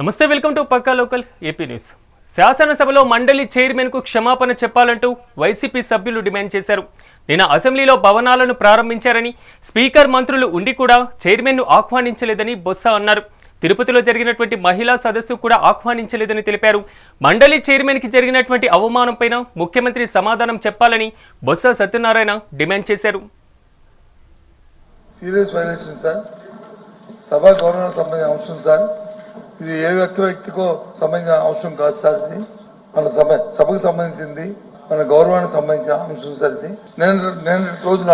నమస్తే welcome to Pakka local AP news. శాసనసభలో మండలి చైర్మన్కు క్షమాపణ చెప్పాలంటూ వైసీపీ సభ్యులు డిమాండ్ చేశారు. నిన్న అసెంబ్లీలో భవనాలను ప్రారంభించారని స్పీకర్ మంత్రులు ఉండి కూడా చైర్మన్ను ఆహ్వానించలేదని బొత్స అన్నారు. తిరుపతిలో జరిగినటువంటి మహిళా సదస్సు కూడా ఆహ్వానించలేదని తెలిపారు. మండలి చైర్మన్కి జరిగినటువంటి అవమానంపైన ముఖ్యమంత్రి సమాధానం చెప్పాలని బొత్స సత్యనారాయణ డిమాండ్ చేశారు. సీరియస్ సార్ సభ గవర్నర్ సంబంధించిన అంశం సార్. ఇది ఏ వ్యక్తి వ్యక్తికో సంబంధించిన అంశం కాదు సార్ ఇది. మన సభ సభకు సంబంధించింది మన గౌరవానికి సంబంధించిన అంశం సార్ ఇది. నేను నేను రోజున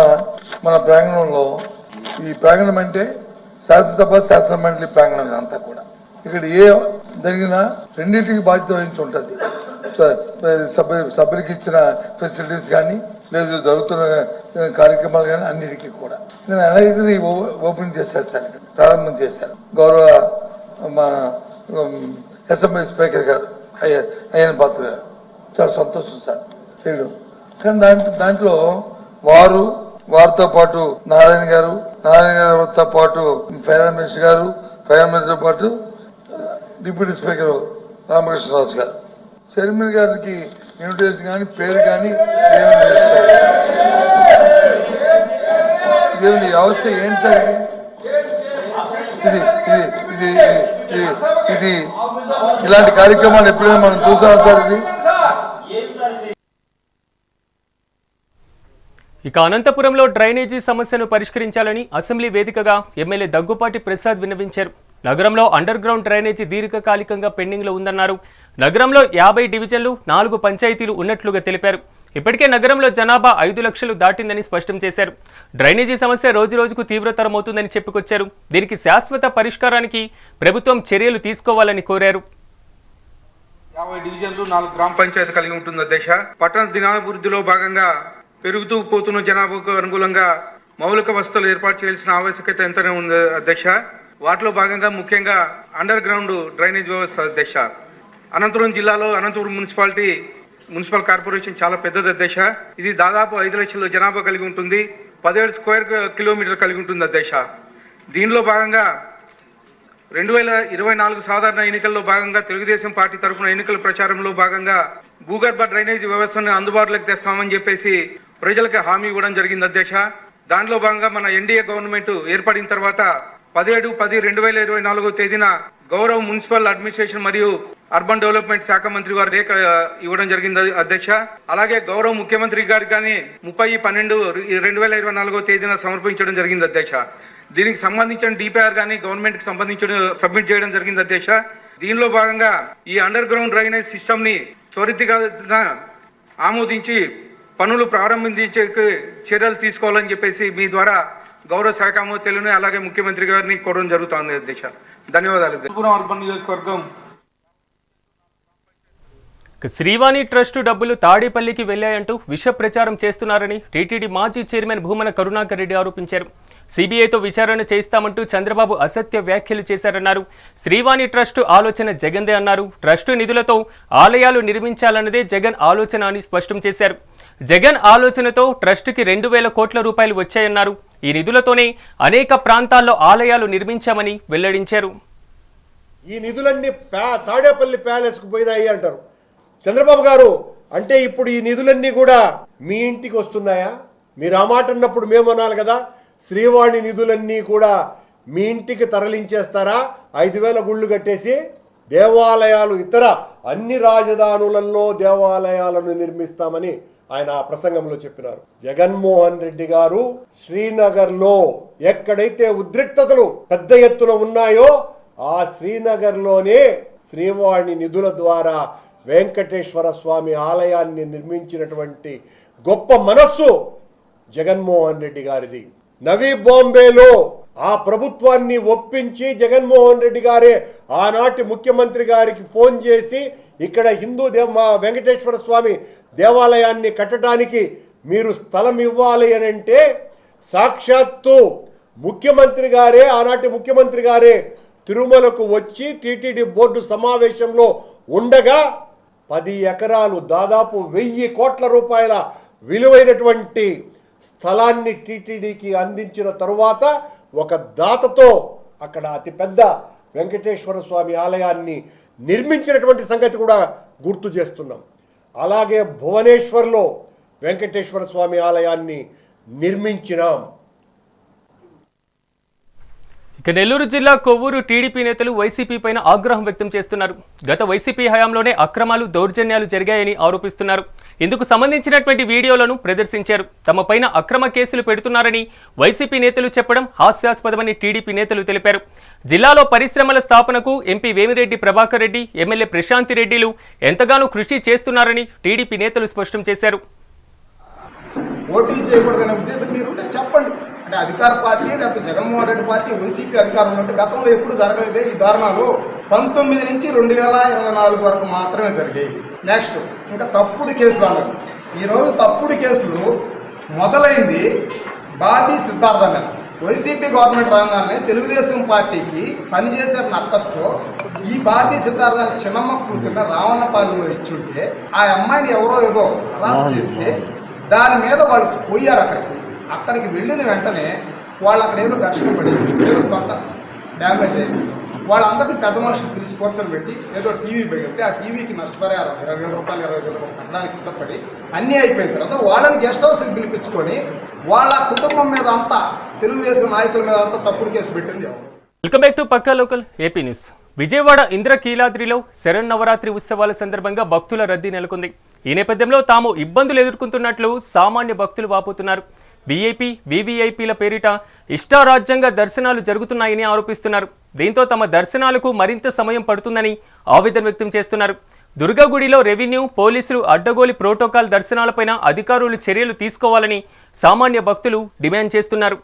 మన ప్రాంగణంలో ఈ ప్రాంగణం అంటే శాసనసభ శాసన మండలి ప్రాంగణం ఇదంతా కూడా. ఇక్కడ ఏ జరిగినా రెండింటికి బాధ్యత వహించి ఉంటుంది సభ సభ్యులకి ఇచ్చిన ఫెసిలిటీస్ కానీ లేదు జరుగుతున్న కార్యక్రమాలు కానీ అన్నిటికీ కూడా. నేను అలాగే ఓపెన్ చేశాను సార్ ఇక్కడ. ప్రారంభం చేశాను గౌరవ మా అసెంబ్లీ స్పీకర్ గారు అయ్య అయ్యన పాత్ర. గారు చాలా సంతోషం సార్. చేయడం కానీ దాంట్లో దాంట్లో వారు వారితో పాటు నారాయణ గారు నారాయణ గారితో పాటు ఫైనాన్స్ మినిస్టర్ గారు ఫైనాన్స్ మినిస్టర్ పాటు డిప్యూటీ స్పీకర్ రామకృష్ణరాజు గారు. చైర్మన్ గారికి ఇన్విటేషన్ కానీ పేరు కానీ దేవుని వ్యవస్థ ఏంటి సార్ ఇది ఇది ఇలాంటి కార్యక్రమాలు ఎప్పుడైనా మనం చూసాం సార్ ఇది? ఇక అనంతపురంలో డ్రైనేజీ సమస్యను పరిష్కరించాలని అసెంబ్లీ వేదికగా ఎమ్మెల్యే దగ్గుపాటి ప్రసాద్ విన్నవించారు. నగరంలో అండర్ గ్రౌండ్ డ్రైనేజీ దీర్ఘకాలికంగా పెండింగ్లో ఉందన్నారు. నగరంలో యాభై డివిజన్లు నాలుగు పంచాయతీలు ఉన్నట్లుగా తెలిపారు. ఇప్పటికే నగరంలో జనాభా ఐదు లక్షలు దాటిందని స్పష్టం చేశారు. డ్రైనేజీ సమస్య రోజురోజుకు తీవ్రతరమవుతుందని చెప్పుకొచ్చారు. దీనికి శాశ్వత పరిష్కారానికి ప్రభుత్వం చర్యలు తీసుకోవాలని కోరారు. యాభై డివిజన్లు నాలుగు గ్రామ పంచాయతీ కలిగి ఉంటుంది దశ? పట్టణ దినాభివృద్ధిలో భాగంగా పెరుగుతూ పోతున్న జనాభాకు అనుగుణంగా మౌలిక వసతులు ఏర్పాటు చేయాల్సిన ఆవశ్యకత ఎంతనే ఉంది అధ్యక్ష వాటిలో భాగంగా ముఖ్యంగా అండర్ గ్రౌండ్ డ్రైనేజ్ వ్యవస్థ అధ్యక్ష అనంతపురం జిల్లాలో అనంతపురం మున్సిపాలిటీ మున్సిపల్ కార్పొరేషన్ చాలా పెద్దది అధ్యక్ష. ఇది దాదాపు ఐదు లక్షల జనాభా కలిగి ఉంటుంది. పదిహేడు స్క్వేర్ కిలోమీటర్ కలిగి ఉంటుంది అధ్యక్ష. దీనిలో భాగంగా రెండు వేల ఇరవై నాలుగు సాధారణ ఎన్నికల్లో భాగంగా తెలుగుదేశం పార్టీ తరఫున ఎన్నికల ప్రచారంలో భాగంగా భూగర్భ డ్రైనేజీ వ్యవస్థను అందుబాటులోకి తెస్తామని చెప్పేసి ప్రజలకు హామీ ఇవ్వడం జరిగింది అధ్యక్ష. దానిలో భాగంగా మన ఎన్డీఏ గవర్నమెంట్ ఏర్పడిన తర్వాత పదిహేడు పది రెండు వేల ఇరవై నాలుగో తేదీన గౌరవ మున్సిపల్ అడ్మినిస్ట్రేషన్ మరియు అర్బన్ డెవలప్మెంట్ శాఖ మంత్రి వారి రేఖ ఇవ్వడం జరిగింది అధ్యక్ష. అలాగే గౌరవ ముఖ్యమంత్రి గారికి కానీ ముప్పై పన్నెండు రెండు వేల ఇరవై నాలుగో తేదీన సమర్పించడం జరిగింది అధ్యక్ష. దీనికి సంబంధించిన డిపిఆర్ కానీ గవర్నమెంట్కి సంబంధించిన సబ్మిట్ చేయడం జరిగింది అధ్యక్ష. దీనిలో భాగంగా ఈ అండర్ గ్రౌండ్ డ్రైనేజ్ సిస్టమ్ని త్వరితగతిన ఆమోదించి పనులు ప్రారంభించే చర్యలు తీసుకోవాలని చెప్పేసి మీ ద్వారా గౌరవ శాఖ మంత్రులను అలాగే ముఖ్యమంత్రి గారిని కోరడం జరుగుతుంది అధ్యక్ష. ధన్యవాదాలు అర్బన్ నియోజకవర్గం శ్రీవాణి ట్రస్టు డబ్బులు తాడేపల్లికి వెళ్ళాయంటూ విష ప్రచారం చేస్తున్నారని టీటీడీ మాజీ చైర్మన్ భూమన కరుణాకర్ రెడ్డి ఆరోపించారు. సిబిఐతో విచారణ చేస్తామంటూ చంద్రబాబు అసత్య వ్యాఖ్యలు చేశారన్నారు. శ్రీవాణి ట్రస్టు ఆలోచన జగన్దే అన్నారు. ట్రస్టు నిధులతో ఆలయాలు నిర్మించాలన్నదే జగన్ ఆలోచన అని స్పష్టం చేశారు. జగన్ ఆలోచనతో ట్రస్టుకి రెండు వేల కోట్ల రూపాయలు వచ్చాయన్నారు. ఈ నిధులతోనే అనేక ప్రాంతాల్లో ఆలయాలు నిర్మించామని వెల్లడించారు. ఈ నిధులన్నీ తాడేపల్లి ప్యాలెస్కు పోయినాయి అంటారు. చంద్రబాబు గారు అంటే ఇప్పుడు ఈ నిధులన్నీ కూడా మీ ఇంటికి వస్తున్నాయా? మీరు ఆ మాట అన్నప్పుడు మేము అనాలి కదా శ్రీవాణి నిధులన్నీ కూడా మీ ఇంటికి తరలించేస్తారా? ఐదు వేల గుళ్ళు కట్టేసి దేవాలయాలు ఇతర అన్ని రాజధానులలో దేవాలయాలను నిర్మిస్తామని ఆయన ఆ ప్రసంగంలో చెప్పినారు. జగన్మోహన్ రెడ్డి గారు శ్రీనగర్లో ఎక్కడైతే ఉద్రిక్తతలు పెద్ద ఎత్తున ఉన్నాయో ఆ శ్రీనగర్లోనే శ్రీవాణి నిధుల ద్వారా వెంకటేశ్వర స్వామి ఆలయాన్ని నిర్మించినటువంటి గొప్ప మనస్సు జగన్మోహన్ రెడ్డి గారిది. నవీ బాంబేలో ఆ ప్రభుత్వాన్ని ఒప్పించి జగన్మోహన్ రెడ్డి గారే ఆనాటి ముఖ్యమంత్రి గారికి ఫోన్ చేసి ఇక్కడ హిందూ దేవ మా వెంకటేశ్వర స్వామి దేవాలయాన్ని కట్టడానికి మీరు స్థలం ఇవ్వాలి అని అంటే సాక్షాత్తు ముఖ్యమంత్రి గారే ఆనాటి ముఖ్యమంత్రి గారే తిరుమలకు వచ్చి టీటీడీ బోర్డు సమావేశంలో ఉండగా పది ఎకరాలు దాదాపు వెయ్యి కోట్ల రూపాయల విలువైనటువంటి స్థలాన్ని టీటీడీకి అందించిన తరువాత ఒక దాతతో అక్కడ అతిపెద్ద వెంకటేశ్వర స్వామి ఆలయాన్ని నిర్మించినటువంటి సంగతి కూడా గుర్తు చేస్తున్నాం. అలాగే భువనేశ్వర్లో వెంకటేశ్వర స్వామి ఆలయాన్ని నిర్మించినాం. ఇక నెల్లూరు జిల్లా కొవ్వూరు టీడీపీ నేతలు వైసీపీ పైన ఆగ్రహం వ్యక్తం చేస్తున్నారు. గత వైసీపీ హయాంలోనే అక్రమాలు దౌర్జన్యాలు జరిగాయని ఆరోపిస్తున్నారు. ఇందుకు సంబంధించినటువంటి వీడియోలను ప్రదర్శించారు. తమ పైన అక్రమ కేసులు పెడుతున్నారని వైసీపీ నేతలు చెప్పడం హాస్యాస్పదమని టీడీపీ నేతలు తెలిపారు. జిల్లాలో పరిశ్రమల స్థాపనకు ఎంపీ వేమిరెడ్డి ప్రభాకర్ రెడ్డి ఎమ్మెల్యే ప్రశాంతి రెడ్డిలు ఎంతగానో కృషి చేస్తున్నారని టీడీపీ నేతలు స్పష్టం చేశారు. పోటీ చేయకూడదనే ఉద్దేశం మీరు చెప్పండి. అంటే అధికార పార్టీ లేకపోతే జగన్మోహన్ రెడ్డి పార్టీ వైసీపీ అధికారంలో ఉంటే గతంలో ఎప్పుడు జరగలేదే. ఈ దారుణాలు పంతొమ్మిది నుంచి రెండు వేల ఇరవై నాలుగు వరకు మాత్రమే జరిగాయి. నెక్స్ట్ ఇంకా తప్పుడు కేసులు అన్నారు ఈరోజు తప్పుడు కేసులు మొదలైంది బాబీ సిద్ధార్థ మీద. వైసీపీ గవర్నమెంట్ రాగానే తెలుగుదేశం పార్టీకి పనిచేసే నక్కస్తో ఈ బాబీ సిద్ధార్థాన్ని చిన్నమ్మ కూతున్న రావణపాలెంలో ఇచ్చుంటే ఆ అమ్మాయిని ఎవరో ఏదో అరెస్ట్ చేస్తే దాని మీద వాళ్ళు పోయారు అక్కడికి. అక్కడికి వెళ్ళిన వెంటనే వాళ్ళు అక్కడ ఏదో ఘర్షణ పడి ఏదో కొంత డ్యామేజ్ అయింది వాళ్ళందరినీ పెద్ద మనుషులు పిలిచి కూర్చొని పెట్టి ఏదో టీవీ పెడితే ఆ టీవీకి నష్టపరిహారం ఇరవై వేల రూపాయలు ఇరవై వేల రూపాయలు కట్టడానికి సిద్ధపడి అన్నీ అయిపోయిన తర్వాత వాళ్ళని గెస్ట్ హౌస్కి పిలిపించుకొని వాళ్ళ కుటుంబం మీద అంతా తెలుగుదేశం నాయకుల మీద అంతా తప్పుడు కేసు పెట్టింది welcome back to Pakka local AP news. Vijayawada ఇంద్రకీలాద్రిలో శరన్నవరాత్రి ఉత్సవాల సందర్భంగా భక్తుల రద్దీ నెలకొంది. ఈ నేపథ్యంలో తాము ఇబ్బందులు ఎదుర్కొంటున్నట్లు సామాన్య భక్తులు వాపోతున్నారు. వీఐపీ వీవీఐపీల పేరిట ఇష్టారాజ్యంగా దర్శనాలు జరుగుతున్నాయని ఆరోపిస్తున్నారు. దీంతో తమ దర్శనాలకు మరింత సమయం పడుతుందని ఆవేదన వ్యక్తం చేస్తున్నారు. దుర్గగుడిలో రెవెన్యూ పోలీసులు అడ్డగోలి ప్రోటోకాల్ దర్శనాలపైన అధికారులు చర్యలు తీసుకోవాలని సామాన్య భక్తులు డిమాండ్ చేస్తున్నారు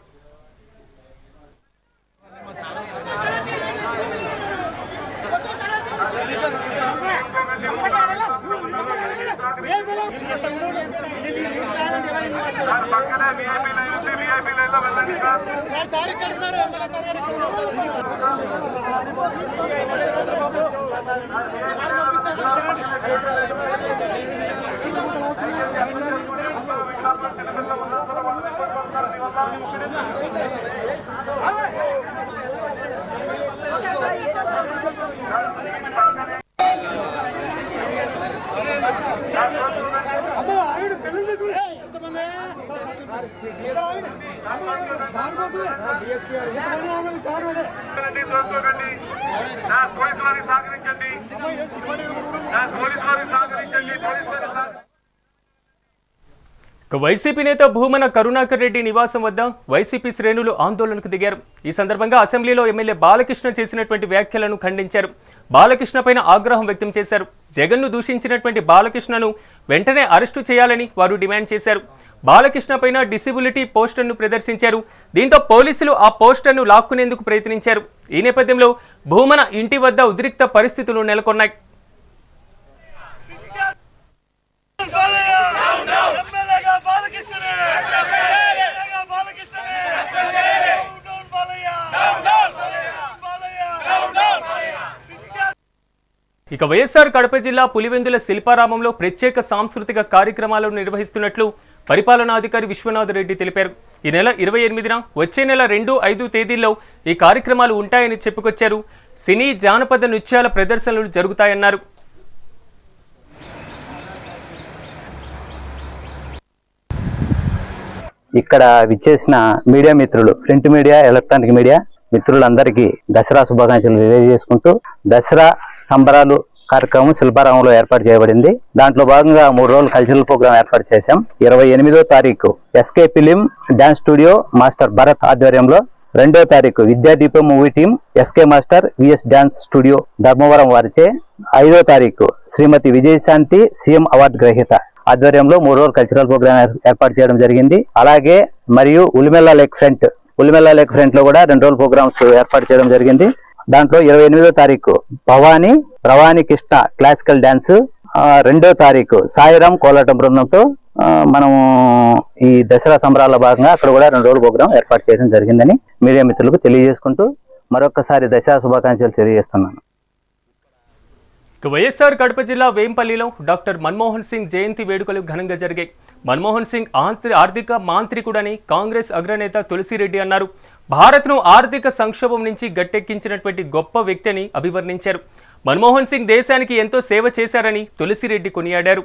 సహకరించండి దోచుకోకండి నా పోలీసు వారికి సహకరించండి నా పోలీసు వారికి సహకరించండి పోలీసు వారికి సహకరించండి ఇక వైసీపీ నేత భూమన కరుణాకర్ రెడ్డి నివాసం వద్ద వైసీపీ శ్రేణులు ఆందోళనకు దిగారు. ఈ సందర్భంగా అసెంబ్లీలో ఎమ్మెల్యే బాలకృష్ణ చేసినటువంటి వ్యాఖ్యలను ఖండించారు. బాలకృష్ణ పైన ఆగ్రహం వ్యక్తం చేశారు. జగన్ను దూషించినటువంటి బాలకృష్ణను వెంటనే అరెస్టు చేయాలని వారు డిమాండ్ చేశారు. బాలకృష్ణ పైన డిసిబిలిటీ పోస్టర్ను ప్రదర్శించారు. దీంతో పోలీసులు ఆ పోస్టర్ను లాక్కునేందుకు ప్రయత్నించారు. ఈ నేపథ్యంలో భూమన ఇంటి వద్ద ఉద్రిక్త పరిస్థితులు నెలకొన్నాయి. ఇక వైఎస్ఆర్ కడప జిల్లా పులివెందుల శిల్పారామంలో ప్రత్యేక సాంస్కృతిక కార్యక్రమాలను నిర్వహిస్తున్నట్లు పరిపాలనాధికారి విశ్వనాథ్ రెడ్డి తెలిపారు. ఈ నెల ఇరవై ఎనిమిదిన వచ్చే నెల రెండు ఐదు తేదీల్లో ఈ కార్యక్రమాలు ఉంటాయని చెప్పుకొచ్చారు. సినీ జానపద నృత్యాల ప్రదర్శనలు జరుగుతాయన్నారు. ఇక్కడ విచ్చేసిన మీడియా మిత్రులు ప్రింట్ మీడియా ఎలక్ట్రానిక్ మీడియా మిత్రులందరికీ దసరా శుభాకాంక్షలు తెలియజేసుకుంటూ దసరా సంబరాలు కార్యక్రమం శిల్పారామంలో ఏర్పాటు చేయబడింది. దాంట్లో భాగంగా మూడు రోజులు కల్చరల్ ప్రోగ్రామ్ ఏర్పాటు చేశాం. ఇరవై ఎనిమిదో తారీఖు SK film dance studio master Bharat ఆధ్వర్యంలో రెండో తారీఖు Vidyadeepam movie team SK master VS dance studio Dharmavaram వారిచే. ఐదో తారీఖు శ్రీమతి విజయశాంతి సీఎం అవార్డు గ్రహీత ఆధ్వర్యంలో మూడు రోజులు కల్చరల్ ప్రోగ్రాం ఏర్పాటు చేయడం జరిగింది. అలాగే మరియు Ulimella lake front Ulimella lake ఫ్రంట్లో కూడా రెండు రోజుల ప్రోగ్రామ్స్ ఏర్పాటు చేయడం జరిగింది. దాంట్లో ఇరవై ఎనిమిదో తారీఖు భవానీ రవాణి కృష్ణ క్లాసికల్ డాన్స్ రెండో తారీఖు సాయిరాం కోలాటం బృందంతో మనము ఈ దసరా సంబరాల భాగంగా అక్కడ కూడా రెండు రోజుల ప్రోగ్రాం ఏర్పాటు చేయడం జరిగిందని మీడియా మిత్రులకు తెలియజేసుకుంటూ మరొకసారి దసరా శుభాకాంక్షలు తెలియజేస్తున్నాను. ఇక వైఎస్ఆర్ కడప జిల్లా వేంపల్లిలో డాక్టర్ మన్మోహన్ సింగ్ జయంతి వేడుకలు ఘనంగా జరిగాయి. మన్మోహన్ సింగ్ ఆంత్రి ఆర్థిక మాంత్రికుడని కాంగ్రెస్ అగ్రనేత తులసిరెడ్డి అన్నారు. భారత్ను ఆర్థిక సంక్షోభం నుంచి గట్టెక్కించినటువంటి గొప్ప వ్యక్తి అని అభివర్ణించారు. మన్మోహన్ సింగ్ దేశానికి ఎంతో సేవ చేశారని తులసిరెడ్డి కొనియాడారు.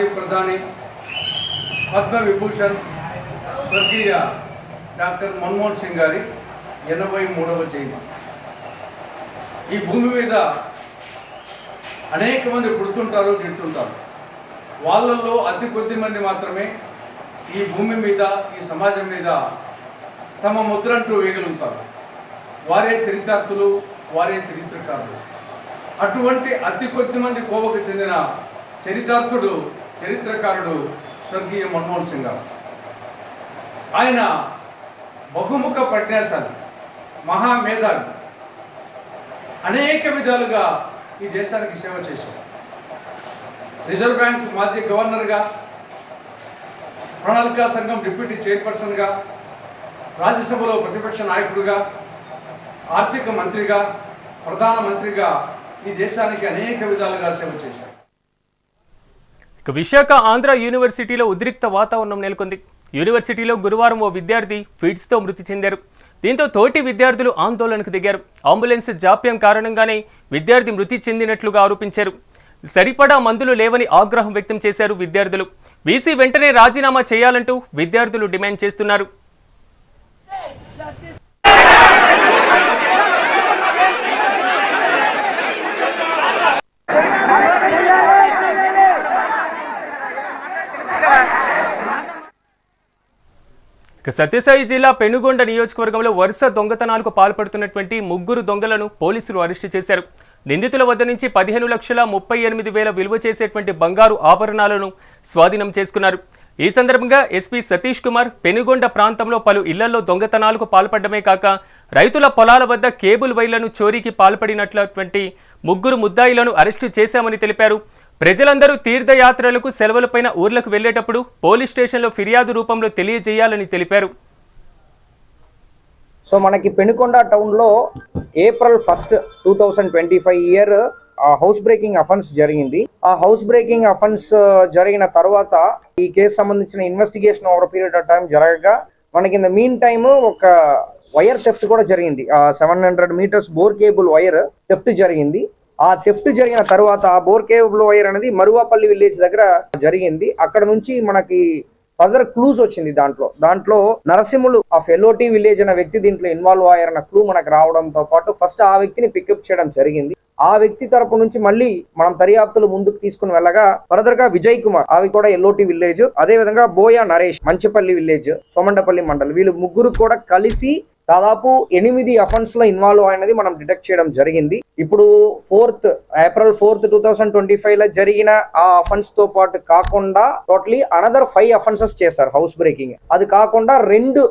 మాజీ ప్రధాని పద్మ విభూషణ్ స్వర్గీయ డాక్టర్ మన్మోహన్ సింగ్ గారి ఎనభై మూడవ జయంతి. ఈ భూమి మీద అనేక మంది పుడుతుంటారు గిడుతుంటారు వాళ్ళల్లో అతి కొద్ది మంది మాత్రమే ఈ భూమి మీద ఈ సమాజం మీద తమ ముద్రంటూ వేయగలుగుతారు వారే చరిత్రార్థులు వారే చరిత్రకారులు. అటువంటి అతి కొద్ది మంది కోవకు చెందిన చరిత్రార్థుడు చరిత్రకారుడు స్వర్గీయ మన్మోహన్ సింగ్ గారు. ఆయన బహుముఖ పట్నేశాలు మహామేధాలు అనేక విధాలుగా ఈ దేశానికి సేవ చేశారు. రిజర్వ్ బ్యాంక్ మాజీ గవర్నర్గా ప్రణాళికా సంఘం డిప్యూటీ చైర్పర్సన్గా రాజ్యసభలో ప్రతిపక్ష నాయకుడిగా ఆర్థిక మంత్రిగా ప్రధానమంత్రిగా ఈ దేశానికి అనేక విధాలుగా సేవ చేశారు. విశాఖ ఆంధ్ర యూనివర్సిటీలో ఉద్రిక్త వాతావరణం నెలకొంది. యూనివర్సిటీలో గురువారం ఓ విద్యార్థి ఫీడ్స్తో మృతి చెందారు. దీంతో తోటి విద్యార్థులు ఆందోళనకు దిగారు. అంబులెన్స్ జాప్యం కారణంగానే విద్యార్థి మృతి చెందినట్లుగా ఆరోపించారు. సరిపడా మందులు లేవని ఆగ్రహం వ్యక్తం చేశారు విద్యార్థులు. వీసీ వెంటనే రాజీనామా చేయాలంటూ విద్యార్థులు డిమాండ్ చేస్తున్నారు ఇక సత్యసాయి జిల్లా పెనుగొండ నియోజకవర్గంలో వరుస దొంగతనాలకు పాల్పడుతున్నటువంటి ముగ్గురు దొంగలను పోలీసులు అరెస్టు చేశారు. నిందితుల వద్ద నుంచి పదిహేను లక్షల ముప్పై ఎనిమిది వేల విలువ చేసేటువంటి బంగారు ఆభరణాలను స్వాధీనం చేసుకున్నారు. ఈ సందర్భంగా ఎస్పీ సతీష్ కుమార్ పెనుగొండ ప్రాంతంలో పలు ఇళ్ళలో దొంగతనాలకు పాల్పడమే కాక రైతుల పొలాల వద్ద కేబుల్ వైర్లను చోరీకి పాల్పడినట్లటువంటి ముగ్గురు ముద్దాయిలను అరెస్టు చేశామని తెలిపారు. ప్రజలందరూ తీర్థయాత్రలకు సెలవులపైన ఊర్లకు వెళ్ళేటప్పుడు పోలీస్ స్టేషన్లో ఫిర్యాదు రూపంలో తెలియజేయాలని తెలిపారు. సో మనకి పెనుకొండ టౌన్లో April first two thousand twenty five year house breaking offence జరిగింది. ఆ హౌస్ బ్రేకింగ్ అఫెన్స్ జరిగిన తర్వాత ఈ కేసు సంబంధించిన investigation over period of time జరగగా మనకి ఇన్ ద మీన్ టైమ్ ఒక వైర్ థెఫ్ట్ కూడా జరిగింది. ఆ seven hundred meters bore cable wire theft జరిగింది. ఆ థెఫ్ట్ జరిగిన తర్వాత ఆ బోర్ వైర్ అనేది మరువాపల్లి విలేజ్ దగ్గర జరిగింది. అక్కడ నుంచి మనకి ఫర్దర్ క్లూస్ వచ్చింది దాంట్లో. దాంట్లో నరసింహులు ఆఫ్ ఫెలోటీ విలేజ్ అనే వ్యక్తి దీంట్లో ఇన్వాల్వ్ అయ్యారన్న క్లూ మనకు రావడంతో పాటు ఫస్ట్ ఆ వ్యక్తిని పికప్ చేయడం జరిగింది. ఆ వ్యక్తి తరపు నుంచి మళ్ళీ మనం దర్యాప్తులు ముందుకు తీసుకుని వెళ్ళగా ఫర్దర్గా విజయ్ కుమార్ అవి కూడా ఎల్లోటి విలేజ్ అదే విధంగా బోయా నరేష్ మంచిపల్లి విలేజ్ సోమండపల్లి మండల్ వీళ్ళు ముగ్గురు కూడా కలిసి దాదాపు ఎనిమిది అఫెన్స్లో ఇన్వాల్వ్ అయినది మనం డిటెక్ట్ చేయడం జరిగింది. ఇప్పుడు fourth April fourth two thousand twenty ఫైవ్లో జరిగిన ఆ అఫెన్స్తో పాటు కాకుండా totally another five offences house house breaking. అది కాకుండా రెండు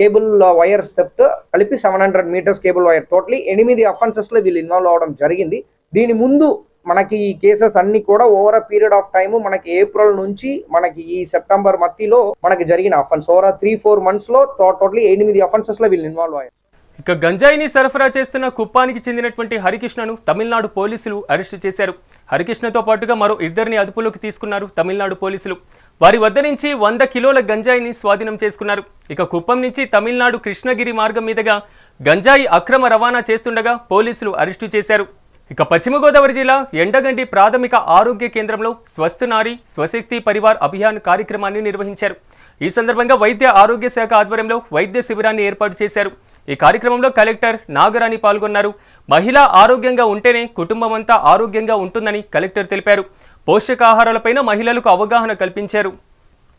కేబుల్ వైర్స్ థెఫ్ట్ కలిపి seven hundred metres cable wire. Totally ఎనిమిది అఫెన్సెస్లో వీళ్ళు ఇన్వాల్వ్ అవడం జరిగింది. దీని ముందు మనకి ఈ కేసెస్ అన్ని కూడా over a period of time మనకి ఏప్రిల్ నుంచి మనకి ఈ సెప్టెంబర్ మధ్యలో మనకి జరిగిన అఫెన్స్ ఓవర్ త్రీ ఫోర్ మంత్స్లో టోటల్లీ ఎనిమిది అఫెన్సెస్లో వీళ్ళు ఇన్వాల్వ్ అయ్యారు. ఇక గంజాయిని సరఫరా చేస్తున్న కుప్పానికి చెందినటువంటి హరికృష్ణను తమిళనాడు పోలీసులు అరెస్టు చేశారు. హరికృష్ణతో పాటుగా మరో ఇద్దరిని అదుపులోకి తీసుకున్నారు తమిళనాడు పోలీసులు. వారి వద్ద నుంచి వంద కిలోల గంజాయిని స్వాధీనం చేసుకున్నారు. ఇక కుప్పం నుంచి తమిళనాడు కృష్ణగిరి మార్గం మీదుగా గంజాయి అక్రమ రవాణా చేస్తుండగా పోలీసులు అరెస్టు చేశారు. ఇక పశ్చిమ గోదావరి జిల్లా ఎండగండి ప్రాథమిక ఆరోగ్య కేంద్రంలో స్వస్థనారి స్వశక్తి పరివార్ అభియాన్ కార్యక్రమాన్ని నిర్వహించారు. ఈ సందర్భంగా వైద్య ఆరోగ్య శాఖ ఆధ్వర్యంలో వైద్య శిబిరాన్ని ఏర్పాటు చేశారు. ఈ కార్యక్రమంలో కలెక్టర్ నాగరాణి పాల్గొన్నారు. మహిళ ఆరోగ్యంగా ఉంటేనే కుటుంబం అంతా ఆరోగ్యంగా ఉంటుందని కలెక్టర్ తెలిపారు. పోషకాహారాలపైన మహిళలకు అవగాహన కల్పించారు.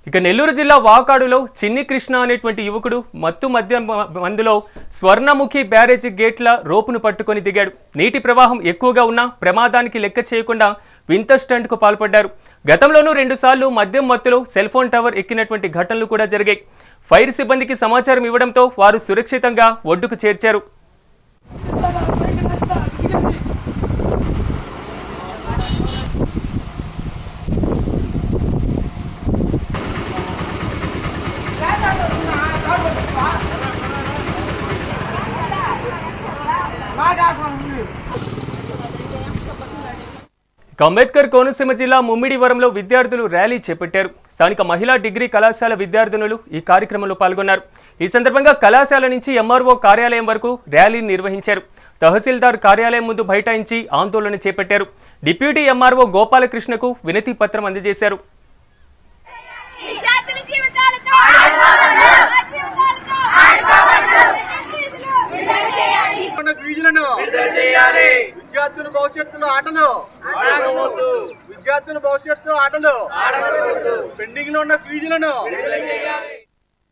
ఇక నెల్లూరు జిల్లా వాకాడులో చిన్ని కృష్ణ అనేటువంటి యువకుడు మత్తు మధ్య మందులో స్వర్ణముఖి బ్యారేజ్ గేట్ల రోపును పట్టుకొని దిగాడు. నీటి ప్రవాహం ఎక్కువగా ఉన్నా ప్రమాదానికి లెక్క చేయకుండా వింత స్టంట్కు పాల్పడ్డారు. గతంలోనూ రెండుసార్లు మద్యం మత్తులో సెల్ ఫోన్ టవర్ ఎక్కినటువంటి ఘటనలు కూడా జరిగాయి. ఫైర్ సిబ్బందికి సమాచారం ఇవ్వడంతో వారు సురక్షితంగా ఒడ్డుకు చేర్చారు. అంబేద్కర్ కోనసీమ జిల్లా ముమ్మిడివరంలో విద్యార్థులు ర్యాలీ చేపట్టారు. స్థానిక మహిళా డిగ్రీ కళాశాల విద్యార్థినులు ఈ కార్యక్రమంలో పాల్గొన్నారు. ఈ సందర్భంగా కళాశాల నుంచి ఎంఆర్ఓ కార్యాలయం వరకు ర్యాలీ నిర్వహించారు. తహసీల్దార్ కార్యాలయం ముందు బైఠాయించి ఆందోళన చేపట్టారు. డిప్యూటీ ఎంఆర్ఓ గోపాలకృష్ణకు వినతి పత్రం అందజేశారు. విద్యార్థుల జీవితాలతో విద్యార్థుల భవిష్యత్తులో ఆటలు. విద్యార్థుల భవిష్యత్తు ఆటలు. పెండింగ్లో ఉన్న ఫీజులను.